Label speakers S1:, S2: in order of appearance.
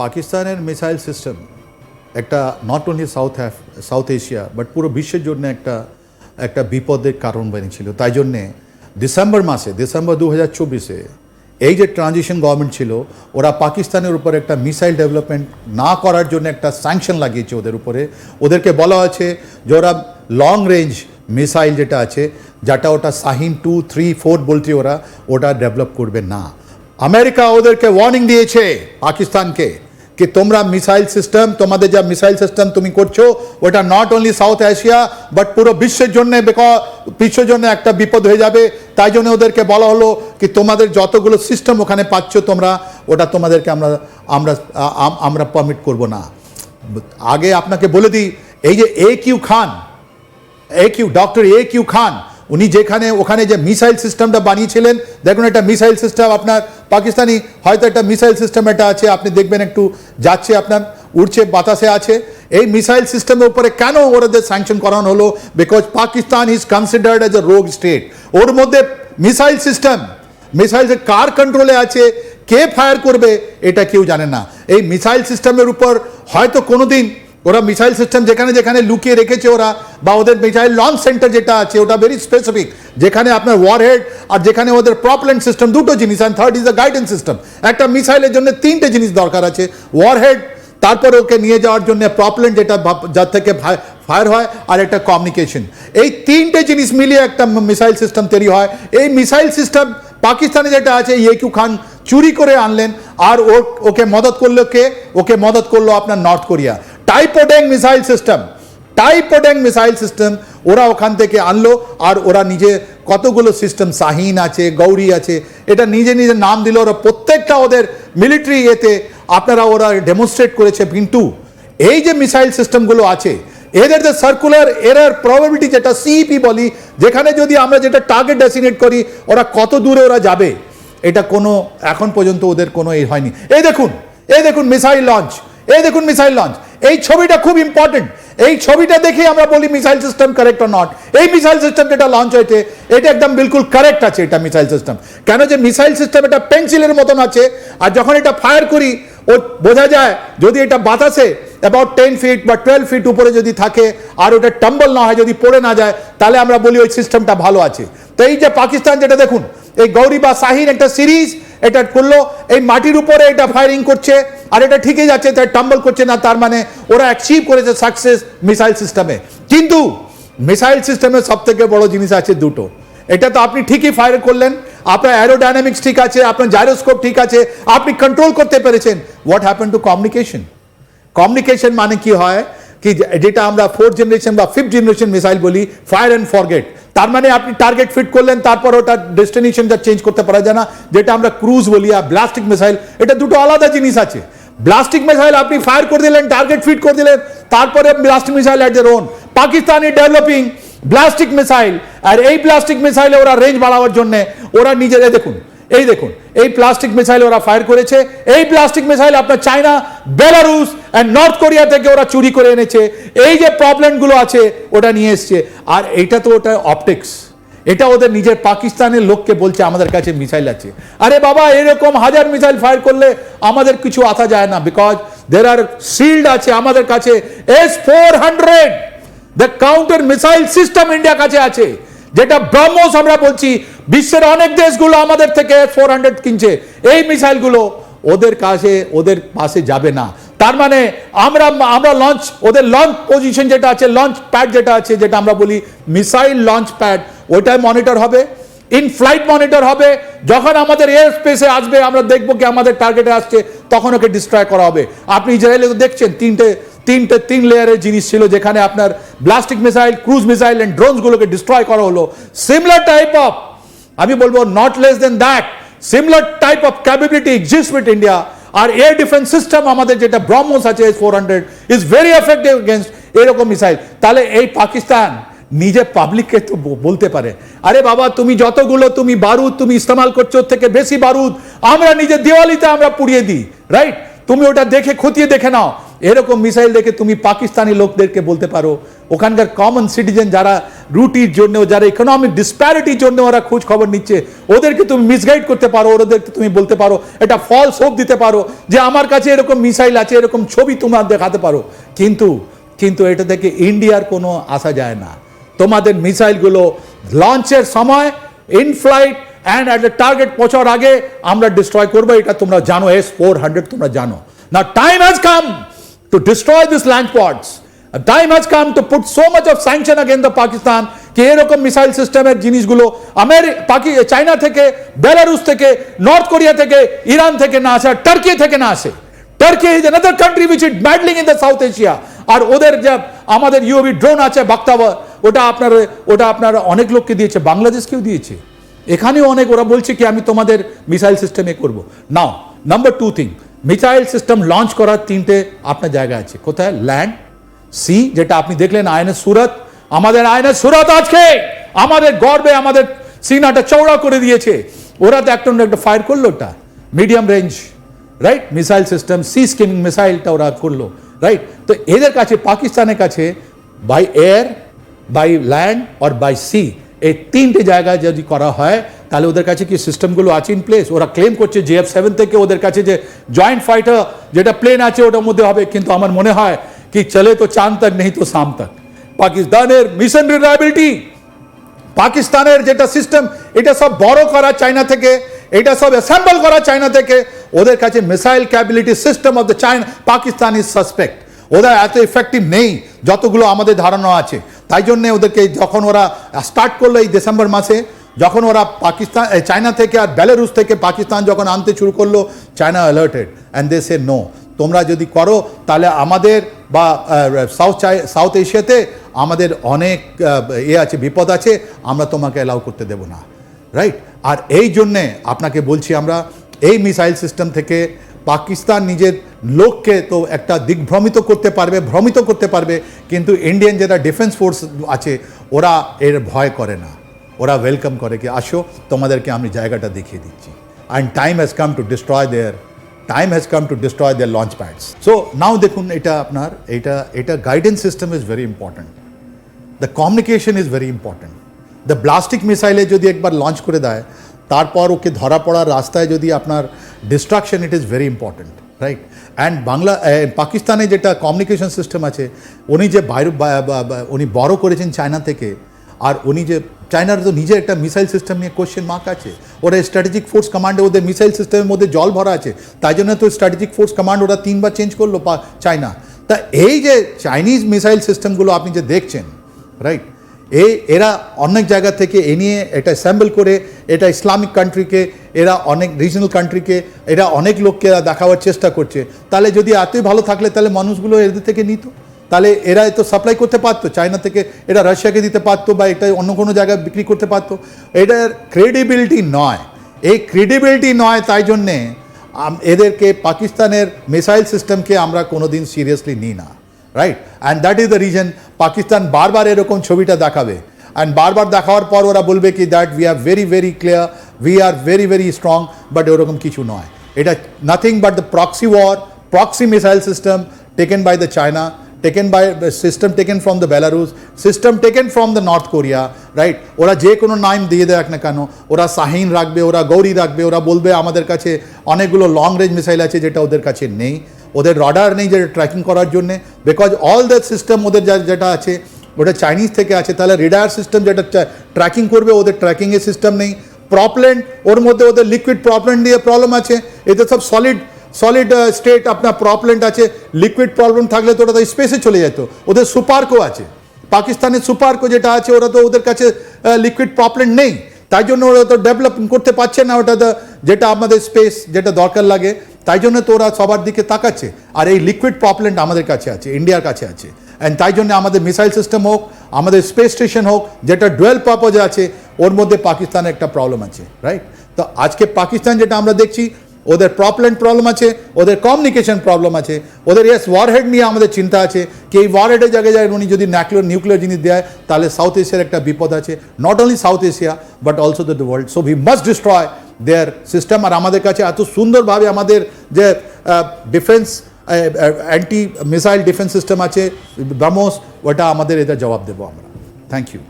S1: পাকিস্তানের missile system, একটা not only south south Asia but পুরো বিশ্বের জন্য একটা একটা বিপদের কারণ বেরিয়েছিল তাই জন্যে ডিসেম্বর মাসে ডিসেম্বর দু হাজার চব্বিশে এই যে ট্রানজিশন গভর্নমেন্ট ছিল, ওরা পাকিস্তানের উপর একটা মিসাইল ডেভেলপমেন্ট না করার জন্য একটা স্যাংশন লাগিয়েছে ওদের উপরে। ওদেরকে বলা হয়েছে যে ওরা লং রেঞ্জ মিসাইল যেটা আছে, যেটা ওটা সাহিন টু থ্রি ফোর বলছে ওরা ওটা ডেভেলপ করবে না। আমেরিকা ওদেরকে ওয়ার্নিং দিয়েছে পাকিস্তানকে। কি তোমরা মিসাইল সিস্টেম তোমাদের যা মিসাইল সিস্টেম তুমি করছ ওটা not only south Asia but পুরো বিশ্বের জন্য বিশ্বের জন্য একটা বিপদ হয়ে যাবে তাই জন্য ওদেরকে বলা হলো কি তোমাদের যতগুলো সিস্টেম ওখানে পাচ্ছ তোমরা ওটা তোমাদেরকে আমরা আমরা আমরা পারমিট করব না আগে আপনাকে বলে দিই এই যে A Q Khan A Q doctor A Q Khan উনি যেখানে, ওখানে যে মিসাইল সিস্টেমটা বানিয়েছিলেন, দেখুন একটা মিসাইল সিস্টেম, আপনার পাকিস্তানি, হয়তো একটা মিসাইল সিস্টেম এটা আছে, আপনি দেখবেন একটু যাচ্ছে আপনার, উড়ছে, বাতাসে আছে। এই মিসাইল সিস্টেমের উপরে কেন ওদের স্যাংশন করানো হলো? Because Pakistan is considered as a rogue state ওর মধ্যে মিসাইল সিস্টেম, মিসাইল কার কন্ট্রোলে আছে, কে ফায়ার করবে, এটা কেউ জানে না। এই মিসাইল সিস্টেমের উপর হয়তো কোনোদিন ওরা মিসাইল সিস্টেম যেখানে যেখানে লুকিয়ে রেখেছে ওরা, বা ওদের মিসাইল লঞ্চ সেন্টার যেটা আছে, ওটা ভেরি স্পেসিফিক যেখানে আপনার ওয়ার হেড আর যেখানে ওদের প্রপলেন্ট সিস্টেম দুটো জিনিস and third is the guidance system একটা মিসাইলের জন্য তিনটে জিনিস দরকার আছে ওয়ার হেড তারপর ওকে নিয়ে যাওয়ার জন্য প্রপলেন্ট যেটা যার থেকে ফায়ার হয়, আর একটা কমিউনিকেশন এই তিনটে জিনিস মিলিয়ে একটা মিসাইল সিস্টেম তৈরি হয়। এই মিসাইল সিস্টেম পাকিস্তানে যেটা আছে ইয়েকিউ খান চুরি করে আনলেন, আর ওকে মদত করল কে? ওকে মদত করল আপনার North Korea. Taepodong missile system Taepodong missile system ওরা ওখান থেকে আনলো, আর ওরা নিজে কতগুলো সিস্টেম শাহিন আছে, গৌরী আছে, এটা নিজে নিজে নাম দিল, ওরা প্রত্যেকটা ওদের মিলিটারি এতে আপনারা ওরা ডেমনস্ট্রেট করেছে কিন্তু এই যে মিসাইল সিস্টেমগুলো আছে, এদের যে সার্কুলার এরার প্রবাবিলিটি যেটা সিইপি বলি, যেখানে যদি আমরা যেটা টার্গেট ডেসিনেট করি, ওরা কত দূরে ওরা যাবে? এটা কোনো, এখন পর্যন্ত ওদের কোনো এই হয়নি। এই দেখুন এই দেখুন মিসাইল লঞ্চ এই দেখুন মিসাইল লঞ্চ এই ছবিটা খুব ইম্পর্টেন্ট এই ছবিটা দেখে আমরা বলি মিসাইল সিস্টেম কারেক্ট নট এই মিসাইল সিস্টেম যেটা লঞ্চ হয়েছে, এটা একদম বিলকুল কারেক্ট আছে এটা মিসাইল সিস্টেম কেন যে মিসাইল সিস্টেম এটা পেন্সিলের মতন আছে, আর যখন এটা ফায়ার করি, ও বোঝা যায় যদি এটা বাতাসে অ্যাবাউট টেন ফিট বা টুয়েলভ ফিট উপরে যদি থাকে, আর ওটা টাম্বল না হয়, যদি পড়ে না যায়, তাহলে আমরা বলি ওই সিস্টেমটা ভালো আছে। তো এই যে পাকিস্তান যেটা দেখুন, এই গৌরী বা শাহিন একটা সিরিজ এটা করল, এই মাটির উপরে এটা ফায়ারিং করছে আর এটা ঠিকই যাচ্ছে, তাই টাম্বল করছে না, তার মানে ওরা অ্যাচিভ করেছে সাকসেস মিসাইল সিস্টেমে কিন্তু মিসাইল সিস্টেমের সব থেকে বড় জিনিস আছে দুটো। এটা তো আপনি ঠিকই ফায়ার করলেন, আপনার অ্যারোডাইনামিক্স ঠিক আছে, আপনার জাইরোস্কোপ ঠিক আছে, আপনি কন্ট্রোল করতে পেরেছেন। What happen to communication communication মানে কি হয়? কি যেটা আমরা ফোর্থ জেনারেশন বা ফিফথ জেনারেশন মিসাইল বলি ফায়ার অ্যান্ড ফরগেট তার মানে আপনি টার্গেট ফিট করলেন, তারপর ওটা ডেস্টিনেশনটা চেঞ্জ করতে পারা যায় না, যেটা আমরা ক্রুজ বলি, আর ব্লাস্টিক মিসাইল এটা দুটো আলাদা জিনিস আছে। ব্লাস্টিক মিসাইল আপনি ফায়ার করে দিলেন টার্গেট ফিট করে দিলেন, তারপরে ballistic missile at their own Pakistani developing ballistic missile আর এই প্লাস্টিক মিসাইলে ওরা রেঞ্জ বাড়াবার জন্য ওরা নিজেরা দেখুন, এই দেখুন, এই প্লাস্টিক মিসাইল ওরা ফায়ার করেছে, এই প্লাস্টিক মিসাইল আপনার China Belarus and North Korea থেকে ওরা চুরি করে এনেছে, এই যে প্রবলেমগুলো আছে, ওটা নিয়ে এসছে, আর এটা তো ওটা অপটিক্স এটা ওদের নিজের পাকিস্তানের লোককে বলছে, আমাদের কাছে মিসাইল আছে। আরে বাবা, এরকম হাজার মিসাইল ফায়ার করলে আমাদের কিছু আসা যায় না বিকজ দের আর শিল্ড আছে আমাদের কাছে S four hundred the counter missile system India কাছে আছে, যেটা ব্রহ্মস আমরা বলছি, বিশ্বের অনেক দেশগুলো আমাদের থেকে ফোর হান্ড্রেড কিনছে। এই মিসাইলগুলো ওদের কাছে, ওদের পাশে যাবে না। তার মানে আমরা আমরা লঞ্চ ওদের লঞ্চ পজিশন যেটা আছে লঞ্চ প্যাড যেটা আছে, যেটা আমরা বলি মিসাইল লঞ্চ প্যাড ওইটাই মনিটর হবে। ইন ফ্লাইট মনিটর হবে। যখন আমাদের এয়ার স্পেসে আসবে, আমরা দেখব কি আমাদের টার্গেটে আসছে, তখন ওকে ডিস্ট্রয় করা হবে। আপনি ইসরায়েলে দেখছেন, তিনটে তিনটে, তিন লেয়ারের জিনিস ছিল যেখানে আপনার ballistic missile cruise missile and ড্রোনসগুলোকে destroy করা হলো। সিমিলার টাইপ অফ আমি বলব not less than that similar type of capability exist with India R air defence system আমাদের যেটা ব্রহ্মস আছে four hundred is very effective against এরকম মিসাইল তাহলে এই পাকিস্তান নিজে পাবলিককে তো বলতে পারে। আরে বাবা, তুমি যতগুলো, তুমি বারুদ, তুমি ইস্তেমাল করছ থেকে বেশি বারুদ, আমরা নিজের দিওয়ালিতে আমরা পুড়িয়ে দিই রাইট তুমি ওটা দেখে খতিয়ে দেখে নাও। এরকম মিসাইল দেখে তুমি পাকিস্তানি লোকদেরকে বলতে পারো। ওখানকার কমন সিটিজেন যারা রুটির জন্য যারা ইকোনমিক ডিসপ্যারিটির জন্য ওরা খোঁজ খবর নিচ্ছে, ওদেরকে তুমি মিসগাইড করতে পারো, ওদেরকে তুমি বলতে পারো এটা ফলস হোপ দিতে পারো যে আমার কাছে এরকম মিসাইল আছে, এরকম ছবি তোমার দেখাতে পারো। কিন্তু কিন্তু এটা থেকে ইন্ডিয়ার কোনো আসা যায় না। তোমাদের মিসাইলগুলো লঞ্চের সময় in flight and at the target পৌঁছার আগে আমরা ডিস্ট্রয় করব, এটা তোমরা জানো এস ফোর হান্ড্রেড তোমরা জানো। না time has come to destroy this launch pads time has come to put so much of sanction again the Pakistan কি এরকম মিসাইল সিস্টেমের জিনিসগুলো আমেরি, পাকি, চায়না থেকে বেলারুস থেকে নর্থ কোরিয়া থেকে, ইরান থেকে না আসে টার্কি থেকে না আসে। Turkey is another country which is battling in the South Asia আর ওদের যা, আমাদের ইউবি ড্রোন আছে বাক্তাওয়া ওটা আপনার ওটা আপনার অনেক লোককে দিয়েছে, বাংলাদেশকেও দিয়েছে। এখানেও অনেক, ওরা বলছে কি, আমি তোমাদের মিসাইল সিস্টেমে করব। Now number two thing missile system launch করার তিনটে আপনার জায়গা আছে। কোথায়? ল্যান্ড সি যেটা আপনি দেখলেন, আয়নের সুরত। আমাদের আয়নের সুরত আজকে! আমাদের গর্বে আমাদের সিনাটা চৌড়া করে দিয়েছে। ওরা তো একটা একটা ফায়ার করল ওটা। Medium range right missile system sea skimming মিসাইলটা ওরা করল রাইট তো এদের কাছে, পাকিস্তানের কাছে by air by land or by sea এই তিনটে জায়গায় যদি করা হয়, তাহলে ওদের কাছে কি সিস্টেমগুলো আছে ইন প্লেস ওরা ক্লেম করছে জিএফ সেভেন থেকে ওদের কাছে যে জয়েন্ট ফাইটার যেটা প্লেন আছে ওটার মধ্যে হবে, কিন্তু আমার মনে হয় কি চলে তো চাঁদ তক, নেই তো শাম তক। পাকিস্তানের মিশন রিলায়েবিলিটি পাকিস্তানের যেটা সিস্টেম এটা সব বড় করা চায়না থেকে, এটা সব অ্যাসেম্বল করা চায়না থেকে, ওদের কাছে missile capability system of the China Pakistan is suspect ওরা এত ইফেক্টিভ নেই, যতগুলো আমাদের ধারণা আছে। তাই জন্য ওদেরকে যখন ওরা স্টার্ট করল এই ডিসেম্বর মাসে, যখন ওরা পাকিস্তান চায়না থেকে আর বেলারুস থেকে পাকিস্তান যখন আনতে শুরু করল China alerted and they say no তোমরা যদি করো, তাহলে আমাদের বা সাউথ সাউথ এশিয়াতে আমাদের অনেক এ আছে, বিপদ আছে, আমরা তোমাকে অ্যালাউ করতে দেব না। রাইট আর এই জন্যে আপনাকে বলছি আমরা, এই মিসাইল সিস্টেম থেকে পাকিস্তান নিজের লোককে তো একটা দিগ্ভ্রমিত করতে পারবে, ভ্রমিত করতে পারবে, কিন্তু ইন্ডিয়ান যেটা ডিফেন্স ফোর্স আছে, ওরা এর ভয় করে না। ওরা ওয়েলকাম করে কি, আসো, তোমাদেরকে আমি জায়গাটা দেখিয়ে দিচ্ছি। And time has come to destroy their time has come to destroy their launch pads so now দেখুন, এটা আপনার, এটা এটা guidance system is very important the communication is very important the ballistic মিসাইলে যদি একবার লঞ্চ করে দেয়, তারপর ওকে ধরা পড়ার রাস্তায় যদি আপনার destruction it is very important right and Bangla পাকিস্তানে যেটা কমিউনিকেশন সিস্টেম আছে উনি যে বাইরে উনি বড় করেছেন চায়না থেকে আর উনি যে চায়নার তো নিজে একটা মিসাইল সিস্টেম নিয়ে কোশ্চেন মার্ক আছে ওরা স্ট্র্যাটেজিক ফোর্স কমান্ডে ওদের মিসাইল সিস্টেমের মধ্যে জল ভরা আছে তাই জন্য তো স্ট্র্যাটেজিক ফোর্স কমান্ড ওরা তিনবার চেঞ্জ করল চায়না তা এই যে চাইনিজ মিসাইল সিস্টেমগুলো আপনি যে দেখছেন রাইট এই, এরা অনেক জায়গা থেকে এ নিয়ে এটা অ্যাসেম্বল করে, এটা ইসলামিক কান্ট্রিকে এরা অনেক রিজনাল কান্ট্রিকে এরা অনেক লোককে এরা দেখাবার চেষ্টা করছে। তাহলে যদি এতই ভালো থাকলে তাহলে মানুষগুলো এদের থেকে নিত? তাহলে এরা তো সাপ্লাই করতে পারতো চায়না থেকে এটা রাশিয়াকে দিতে পারতো বা এটা অন্য কোনো জায়গায় বিক্রি করতে পারতো। এটার ক্রেডিবিলিটি নয়। এই ক্রেডিবিলিটি নয় তাই জন্যে এদেরকে পাকিস্তানের মিসাইল সিস্টেমকে আমরা কোনোদিন সিরিয়াসলি নিই না। Right and that is the reason Pakistan বারবার এরকম ছবিটা দেখাবে। অ্যান্ড বারবার দেখাওয়ার পর ওরা বলবে কি that we are very very clear we are very very strong but ওরকম কিছু নয়। এটা nothing but the proxy war proxy missile system taken by the China taken by system taken from the Belarus, system taken from the North Korea, right? ওরা যে কোনো নাম দিয়ে দেয় না কেন ওরা শাহিন রাখবে ওরা গৌরী রাখবে ওরা বলবে আমাদের কাছে অনেকগুলো লং রেঞ্জ মিসাইল আছে যেটা ওদের কাছে নেই। ওদের রডার নেই যেটা ট্র্যাকিং করার জন্যে। বিকজ অল দ্য সিস্টেম ওদের যা- যেটা আছে, ওটা চাইনিজ থেকে আছে, তাহলে রিডার সিস্টেম যেটা ট্র্যাকিং করবে, ওদের ট্র্যাকিংয়ের সিস্টেম নেই। প্রপলেন্ট ওর মধ্যে ওদের লিকুইড প্রপলেন্ট দিয়ে প্রবলেম আছে। এতে সব সলিড সলিড স্টেট আপনার প্রপলেন্ট আছে। লিকুইড প্রবলেম থাকলে তো ওটা তো স্পেসে চলে যেত। ওদের সুপারকো আছে। পাকিস্তানের সুপারকো যেটা আছে, ওরা তো ওদের কাছে লিকুইড প্রপলেন্ট নেই। তাই জন্য ওরা তো ডেভেলপ করতে পারছে না। ওটা যেটা আমাদের স্পেস যেটা দরকার লাগে। তাই জন্য তো ওরা সবার দিকে তাকাচ্ছে। আর এই লিকুইড প্রপলেন্ট আমাদের কাছে আছে ইন্ডিয়ার কাছে আছে। অ্যান্ড তাই জন্য আমাদের মিসাইল সিস্টেম হোক, আমাদের স্পেস স্টেশন হোক, যেটা ডুয়েল পারপোজে আছে, ওর মধ্যে পাকিস্তানের একটা প্রবলেম আছে রাইট তো আজকে পাকিস্তান যেটা আমরা দেখছি, ওদের প্রপলেন্ট প্রবলেম আছে, ওদের কমিউনিকেশন প্রবলেম আছে, ওদের ইয়েস ওয়ারহেড নিয়ে আমাদের চিন্তা আছে, কি এই ওয়ারহেডের জায়গায় যায় উনি যদি ন্যাকলিয়ার নিউক্লিয়ার জিনিস দেয়, তাহলে সাউথ এশিয়ার একটা বিপদ আছে। Not only South Asia but also the world so we must destroy their system আর আমাদের কাছে এত সুন্দরভাবে আমাদের যে defence anti missile defence system আছে, ব্রহ্মোস, ওটা আমাদের এটা জবাব দেবো আমরা। Thank you